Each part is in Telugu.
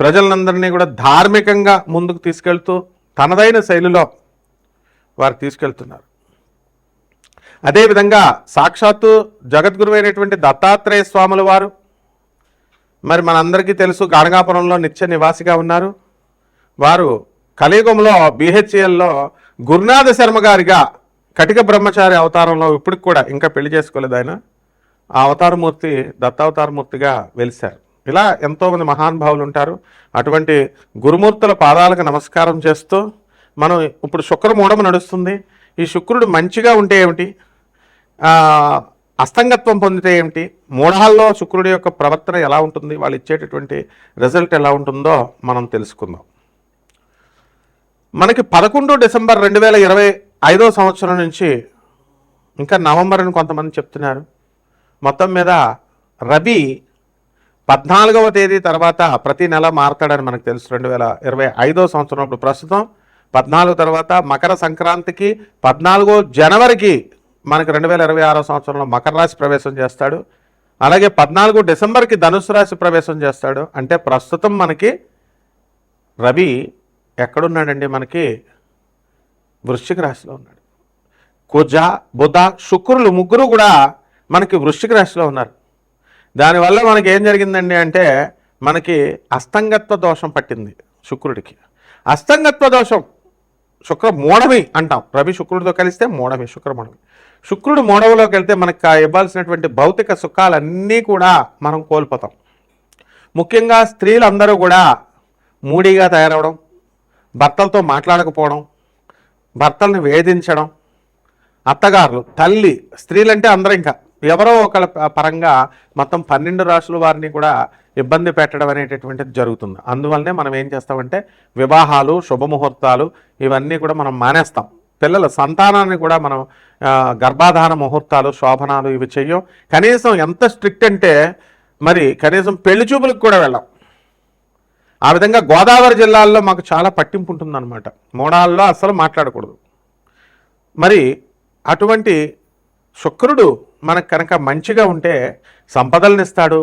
ప్రజలందరినీ కూడా ధార్మికంగా ముందుకు తీసుకెళ్తూ తనదైన శైలిలో వారు తీసుకెళ్తున్నారు. అదేవిధంగా సాక్షాత్తు జగద్గురువైనటువంటి దత్తాత్రేయ స్వాముల వారు మరి మనందరికీ తెలుసు గాడగాపురంలో నిత్య నివాసిగా ఉన్నారు. వారు కలియుగంలో బిహెచ్ఎల్లో గురునాథ శర్మ గారిగా కటిక బ్రహ్మచారి అవతారంలో ఇప్పటికి కూడా ఇంకా పెళ్ళి చేసుకోలేదు ఆయన. ఆ అవతారమూర్తి దత్తావతారమూర్తిగా వెలిశారు. ఇలా ఎంతోమంది మహానుభావులు ఉంటారు. అటువంటి గురుమూర్తుల పాదాలకు నమస్కారం చేస్తూ మనం ఇప్పుడు శుక్రమూఢము నడుస్తుంది. ఈ శుక్రుడు మంచిగా ఉంటే ఏమిటి? అస్తంగత్వం పొందితే ఏమిటి? మూఢాల్లో శుక్రుడి యొక్క ప్రవర్తన ఎలా ఉంటుంది? వాళ్ళు ఇచ్చేటటువంటి రిజల్ట్ ఎలా ఉంటుందో మనం తెలుసుకుందాం. మనకి పదకొండు డిసెంబర్ రెండు వేల ఇరవై ఐదో సంవత్సరం నుంచి ఇంకా నవంబర్ అని కొంతమంది చెప్తున్నారు. మొత్తం మీద రవి పద్నాలుగవ తేదీ తర్వాత ప్రతి నెల మారతాడని మనకు తెలుసు. రెండు వేల ఇరవై ఐదో సంవత్సరం ఇప్పుడు ప్రస్తుతం పద్నాలుగు తర్వాత మకర సంక్రాంతికి పద్నాలుగో జనవరికి మనకి రెండు వేల ఇరవై ఆరో సంవత్సరంలో మకర రాశి ప్రవేశం చేస్తాడు. అలాగే పద్నాలుగు డిసెంబర్కి ధనుసు రాశి ప్రవేశం చేస్తాడు. అంటే ప్రస్తుతం మనకి రవి ఎక్కడున్నాడండి మనకి? వృశ్చిక రాశిలో ఉన్నాడు. కుజ బుధ శుక్రులు ముగ్గురు కూడా మనకి వృశ్చిక రాశిలో ఉన్నారు. దానివల్ల మనకి ఏం జరిగిందండి అంటే మనకి అస్తంగత్వ దోషం పట్టింది శుక్రుడికి. అస్తంగత్వ దోషం శుక్ర మూఢమి అంటాం. రవి శుక్రుడితో కలిస్తే మూఢమి శుక్రమూఢమి శుక్రుడు మూఢవిలోకి వెళ్తే మనకు ఇవ్వాల్సినటువంటి భౌతిక సుఖాలన్నీ కూడా మనం కోల్పోతాం. ముఖ్యంగా స్త్రీలందరూ కూడా మూడీగా తయారవడం భర్తలతో మాట్లాడకపోవడం భర్తల్ని వేధించడం అత్తగారులు తల్లి స్త్రీలంటే అందరూ ఇంకా ఎవరో ఒకళ్ళ పరంగా మొత్తం పన్నెండు రాష్ట్రాల వారిని కూడా ఇబ్బంది పెట్టడం అనేటటువంటిది జరుగుతుంది. అందువల్లనే మనం ఏం చేస్తామంటే వివాహాలు శుభముహూర్తాలు ఇవన్నీ కూడా మనం మానేస్తాం. పిల్లల సంతానాన్ని కూడా మనం ఆ, గర్భాధాన ముహూర్తాలు శోభనాలు ఇవి చెయ్యం. కనీసం ఎంత స్ట్రిక్ట్ అంటే మరి కనీసం పెళ్ళి చూపులకు కూడా వెళ్ళాం. ఆ విధంగా గోదావరి జిల్లాల్లో మాకు చాలా పట్టింపు ఉంటుందన్నమాట. మూడాల్లో అస్సలు మాట్లాడకూడదు. మరి అటువంటి శుక్రుడు మనకు కనుక మంచిగా ఉంటే సంపదలను ఇస్తాడు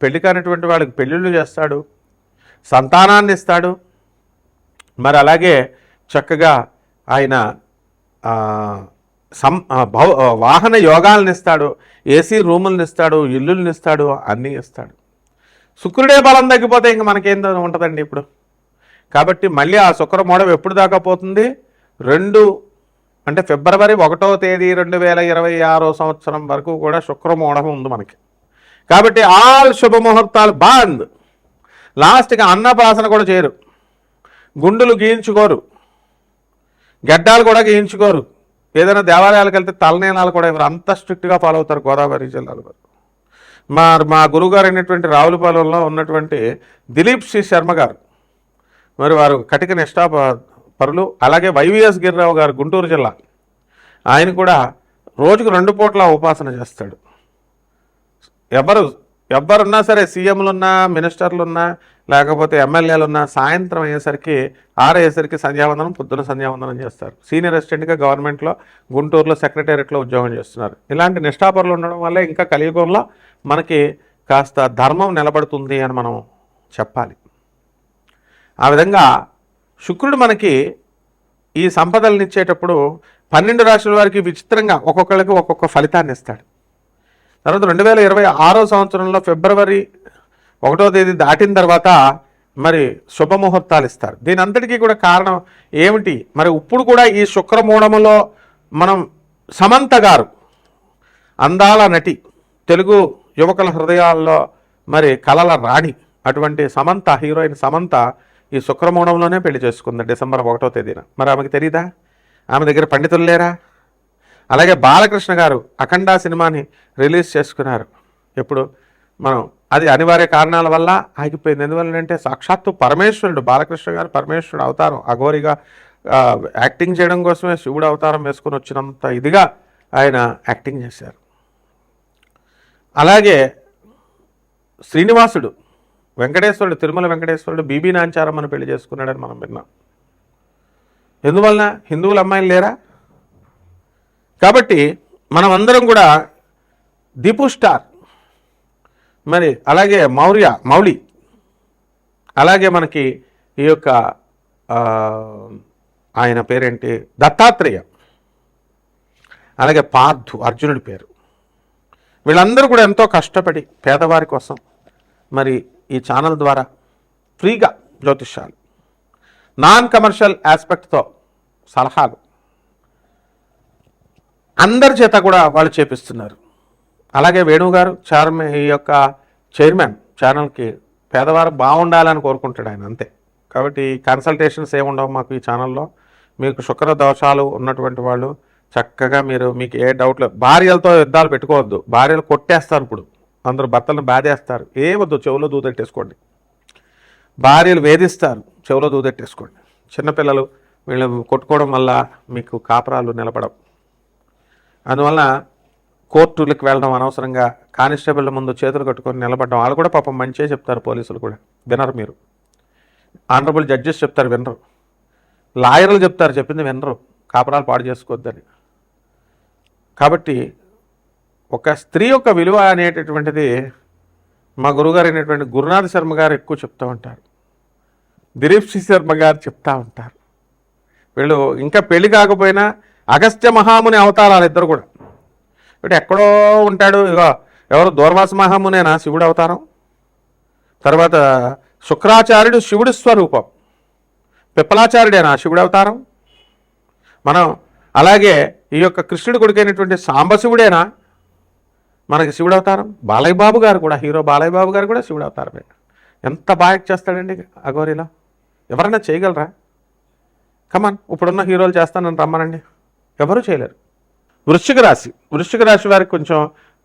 పెళ్ళి కానిటువంటి వాళ్ళకి పెళ్ళిళ్ళు చేస్తాడు సంతానాన్ని ఇస్తాడు. మరి అలాగే చక్కగా ఆయన సం భవ వాహన యోగాలను ఇస్తాడు ఏసీ రూములను ఇస్తాడు ఇల్లులను ఇస్తాడు అన్నీ ఇస్తాడు. శుక్రుడే బలం తగ్గిపోతే ఇంక మనకేం ఉంటుందండి ఇప్పుడు. కాబట్టి మళ్ళీ ఆ శుక్ర మోడవ ఎప్పుడు దాకా పోతుంది? రెండు అంటే ఫిబ్రవరి ఒకటో తేదీ రెండు వేల ఇరవై ఆరో సంవత్సరం వరకు కూడా శుక్రమూఢం ఉంది మనకి. కాబట్టి ఆల్ శుభముహూర్తాలు బంద్. లాస్ట్గా అన్నప్రాసన కూడా చేయరు. గుండులు గీయించుకోరు. గడ్డాలు కూడా గీయించుకోరు. ఏదైనా దేవాలయాలకు వెళ్తే తలనేనాలు కూడా ఎవరు అంత స్ట్రిక్ట్గా ఫాలో అవుతారు గోదావరి జిల్లాలో వారు. మా మా గురువుగారు అయినటువంటి రావులపాలెంలో ఉన్నటువంటి దిలీప్ శ్రీ శర్మ గారు. మరి వారు కటిక నిష్ఠా పరులు. అలాగే వైవిఎస్ గిరిరావు గారు గుంటూరు జిల్లా. ఆయన కూడా రోజుకు రెండు పూట్ల ఉపాసన చేస్తాడు. ఎవరు ఎవరున్నా సరే సీఎంలు మినిస్టర్లున్నా మినిస్టర్లు లేకపోతే ఎమ్మెల్యేలున్నా సాయంత్రం అయ్యేసరికి ఆరయ్యేసరికి సంధ్యావందనం పొద్దున సంధ్యావందనం చేస్తారు. సీనియర్ అసిస్టెంట్గా గవర్నమెంట్లో గుంటూరులో సెక్రటేరియట్లో ఉద్యోగం చేస్తున్నారు. ఇలాంటి నిష్ఠాపరులు ఉండడం వల్లే ఇంకా కలియుగంలో మనకి కాస్త ధర్మం నిలబడుతుంది అని మనం చెప్పాలి. ఆ విధంగా శుక్రుడు మనకి ఈ సంపదలను ఇచ్చేటప్పుడు పన్నెండు రాశుల వారికి విచిత్రంగా ఒక్కొక్కరికి ఒక్కొక్క ఫలితాన్ని ఇస్తాడు. తర్వాత రెండు వేల ఇరవై ఆరో సంవత్సరంలో ఫిబ్రవరి ఒకటో తేదీ దాటిన తర్వాత మరి శుభముహూర్తాలు ఇస్తారు. దీని అంతటికీ కూడా కారణం ఏమిటి? మరి ఇప్పుడు కూడా ఈ శుక్రమూఢములో మనం సమంత గారు అందాల నటి తెలుగు యువకుల హృదయాల్లో మరి కళల రాణి అటువంటి సమంత హీరోయిన్ సమంత ఈ శుక్రమూఢంలోనే పెళ్ళి చేసుకుంది డిసెంబర్ ఒకటో తేదీన. మరి ఆమెకు తెలీదా? ఆమె దగ్గర పండితులు లేరా? అలాగే బాలకృష్ణ గారు అఖండ సినిమాని రిలీజ్ చేసుకున్నారు. ఎప్పుడు మనం అది అనివార్య కారణాల వల్ల ఆగిపోయింది. ఎందువల్లంటే సాక్షాత్తు పరమేశ్వరుడు బాలకృష్ణ గారు పరమేశ్వరుడు అవతారం. అఘోరిగా యాక్టింగ్ చేయడం కోసమే శివుడు అవతారం వేసుకొని వచ్చినంత ఇదిగా ఆయన యాక్టింగ్ చేశారు. అలాగే శ్రీనివాసుడు వెంకటేశ్వరుడు తిరుమల వెంకటేశ్వరుడు బీబీ నాంచారమ్మను పెళ్ళి చేసుకున్నాడని మనం విన్నాం. ఎందువలన? హిందువుల అమ్మాయిలు లేరా? కాబట్టి మనం అందరం కూడా దీపు స్టార్. మరి అలాగే మౌర్య మౌళి అలాగే మనకి ఈ యొక్క ఆయన పేరేంటి? దత్తాత్రేయ అలాగే పార్థు అర్జునుడి పేరు. వీళ్ళందరూ కూడా ఎంతో కష్టపడి పేదవారి కోసం మరి ఈ ఛానల్ ద్వారా ఫ్రీగా జ్యోతిష్యాలు నాన్ కమర్షియల్ ఆస్పెక్ట్తో సలహాలు అందరి చేత కూడా వాళ్ళు చేపిస్తున్నారు. అలాగే వేణువు గారు చైర్మన్ ఈ యొక్క చైర్మన్ ఛానల్కి పేదవారు బాగుండాలని కోరుకుంటాడు ఆయన అంతే. కాబట్టి కన్సల్టేషన్స్ ఏముండవు మాకు ఈ ఛానల్లో. మీకు శుక్ర దోషాలు ఉన్నటువంటి వాళ్ళు చక్కగా మీరు మీకు ఏ డౌట్లు భార్యలతో యుద్ధాలు పెట్టుకోవద్దు. భార్యలు కొట్టేస్తారు ఇప్పుడు. అందరూ భర్తలను బాధేస్తారు. ఏ వద్దు చెవులో దూదెట్టేసుకోండి భార్యలు వేధిస్తారు చెవులో దూదెట్టేసుకోండి చిన్నపిల్లలు వీళ్ళు కొట్టుకోవడం వల్ల మీకు కాపురాలు నిలబడవు. అందువల్ల కోర్టులకు వెళ్ళడం అనవసరంగా కానిస్టేబుల్ ముందు చేతులు కట్టుకొని నిలబడడం వాళ్ళు కూడా పాపం మంచిగా చెప్తారు పోలీసులు కూడా. వినరు మీరు. ఆనరబుల్ జడ్జెస్ చెప్తారు వినరు. లాయర్లు చెప్తారు చెప్పింది వినరు. కాపురాలు పాడు చేసుకోవద్దని. కాబట్టి ఒక స్త్రీ యొక్క విలువ అనేటటువంటిది మా గురుగారు అయినటువంటి గురునాథ్ శర్మ గారు ఎక్కువ చెప్తూ ఉంటారు. దిలీప్ సి శర్మ గారు చెప్తూ ఉంటారు. వీళ్ళు ఇంకా పెళ్ళి కాకపోయినా అగస్త్య మహాముని అవతారాలు ఇద్దరు కూడా. ఇప్పుడు ఎక్కడో ఉంటాడు. ఇగో ఎవరు దూర్వాస మహామునేనా శివుడు అవతారం? తర్వాత శుక్రాచార్యుడు శివుడి స్వరూపం. పిప్పలాచార్యుడేనా శివుడు అవతారం? మనం అలాగే ఈ యొక్క కృష్ణుడి కొడుకైనటువంటి సాంబశివుడేనా? మనకి శివుడు అవతారం బాలయ్య బాబు గారు కూడా హీరో బాలయ్య బాబు గారు కూడా శివుడు అవతారమే ఎంత బాగా చేస్తాడండి అఘోరిలో? ఎవరైనా చేయగలరా? కమాన్ ఇప్పుడున్న హీరోలు చేస్తానని రమ్మనండి. ఎవరు చేయలేరు. వృశ్చిక రాశి. వృశ్చిక రాశి వారికి కొంచెం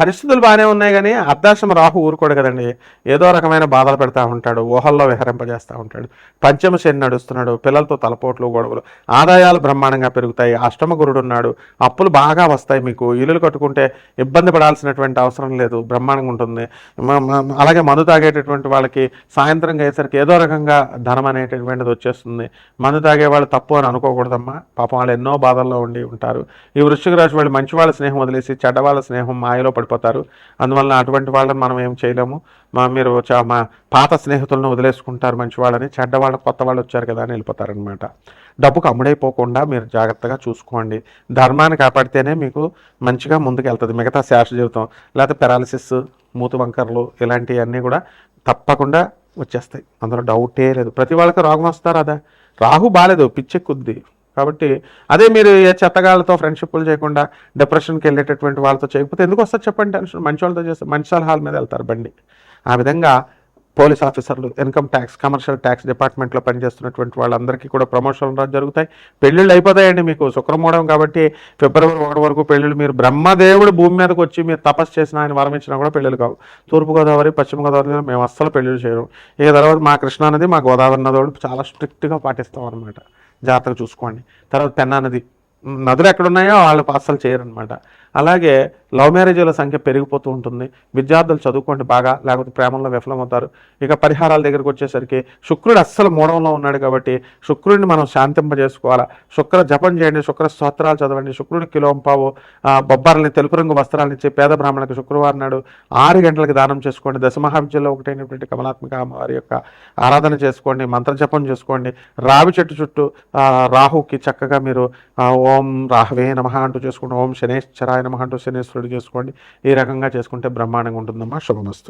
పరిస్థితులు బాగానే ఉన్నాయి కానీ అర్ధాశ్రమ రాహు ఊరుకోడు కదండి. ఏదో రకమైన బాధలు పెడతా ఉంటాడు ఊహల్లో విహరింపజేస్తూ ఉంటాడు. పంచమ శని నడుస్తున్నాడు పిల్లలతో తలపోట్లు గొడవలు ఆదాయాలు బ్రహ్మాండంగా పెరుగుతాయి అష్టమ గురుడు ఉన్నాడు అప్పులు బాగా వస్తాయి మీకు. ఇల్లులు కట్టుకుంటే ఇబ్బంది పడాల్సినటువంటి అవసరం లేదు బ్రహ్మాండంగా ఉంటుంది. అలాగే మందు తాగేటటువంటి వాళ్ళకి సాయంత్రం అయ్యేసరికి ఏదో రకంగా ధనం అనేటటువంటిది వచ్చేస్తుంది. మందు తాగే వాళ్ళు తప్పు అని అనుకోకూడదమ్మా. పాపం వాళ్ళు ఎన్నో బాధల్లో ఉండి ఉంటారు. ఈ వృశ్చిక రాశి వాళ్ళు మంచి వాళ్ళ స్నేహం వదిలేసి చెడ్డ వాళ్ళ స్నేహం మాయలో పడిపోతారు అందువలన అటువంటి వాళ్ళని మనం ఏం చేయలేము. మా మీరు మా పాత స్నేహితులను వదిలేసుకుంటారు మంచి వాళ్ళని. చెడ్డ వాళ్ళు కొత్త వాళ్ళు వచ్చారు కదా అని వెళ్ళిపోతారనమాట డబ్బుకు అమ్ముడైపోకుండా మీరు జాగ్రత్తగా చూసుకోండి. ధర్మాన్ని కాపాడితేనే మీకు మంచిగా ముందుకు వెళ్తుంది మిగతా శాస్త్ర జీవితం లేకపోతే పెరాలసిస్ మూతు వంకర్లు ఇలాంటివన్నీ కూడా తప్పకుండా వచ్చేస్తాయి. అందులో డౌటే లేదు. ప్రతి వాళ్ళకి రోగం వస్తారు అదా రాహు బాగాలేదు పిచ్చెక్కుద్ది. కాబట్టి అదే మీరు ఏ చెత్తగాళ్ళతో ఫ్రెండ్షిప్లు చేయకుండా డిప్రెషన్కి వెళ్ళేటటువంటి వాళ్ళతో చేయకపోతే ఎందుకు వస్తారు చెప్పండి టెన్షన్? మంచి వాళ్ళతో చేస్తే మంచి సలహాల మీద వెళ్తారు బండి. ఆ విధంగా పోలీస్ ఆఫీసర్లు ఇన్కమ్ ట్యాక్స్ కమర్షియల్ ట్యాక్స్ డిపార్ట్మెంట్లో పనిచేస్తున్నటువంటి వాళ్ళందరికీ కూడా ప్రమోషన్లు జరుగుతాయి. పెళ్ళిళ్ళు అయిపోతాయండి మీకు శుక్రమూడం కాబట్టి ఫిబ్రవరి ఒకటి వరకు పెళ్ళిళ్ళు మీరు బ్రహ్మదేవుడు భూమి మీదకి వచ్చి మీరు తపస్సు చేసిన ఆయన వరం ఇచ్చినా కూడా పెళ్ళిళ్ళు కావు. తూర్పుగోదావరి పశ్చిమ గోదావరి మేము అస్సలు పెళ్ళిళ్ళు చేయడం ఇక తర్వాత మా కృష్ణా నది మా గోదావరి నది చాలా స్ట్రిక్ట్గా పాటిస్తాం అనమాట జాగ్రత్తగా చూసుకోండి. తర్వాత పెన్నా నది నదులు ఎక్కడున్నాయో వాళ్ళు అస్సలు చేయరనమాట అలాగే లవ్ మ్యారేజీల సంఖ్య పెరిగిపోతూ ఉంటుంది. విద్యార్థులు చదువుకోండి బాగా లేకపోతే ప్రేమలో విఫలమవుతారు. ఇక పరిహారాల దగ్గరకు వచ్చేసరికి శుక్రుడు అస్సలు మూడంలో ఉన్నాడు కాబట్టి శుక్రుడిని మనం శాంతింపజేసుకోవాలా? శుక్ర జపం చేయండి శుక్ర స్తోత్రాలు చదవండి శుక్రుడి కిలోంపావు ఆ, బొబ్బర్లని తెలుపు రంగు వస్త్రాలను ఇచ్చి పేద బ్రాహ్మణులకు శుక్రవారం నాడు ఆరు గంటలకు దానం చేసుకోండి. దశమహావిద్యలో ఒకటైనటువంటి కమలాత్మక అమ్మవారి యొక్క ఆరాధన చేసుకోండి మంత్రజపం చేసుకోండి. రావి చెట్టు చుట్టూ రాహుకి చక్కగా మీరు ఓ ఓం రాహవే నమ అంటూ చేసుకోండి ఓం శనేశ్వరాయ నమ అంటూ శనేశ్వరుడు చేసుకోండి. ఈ రకంగా చేసుకుంటే బ్రహ్మాండంగా ఉంటుందమ్మా. శుభమస్తు.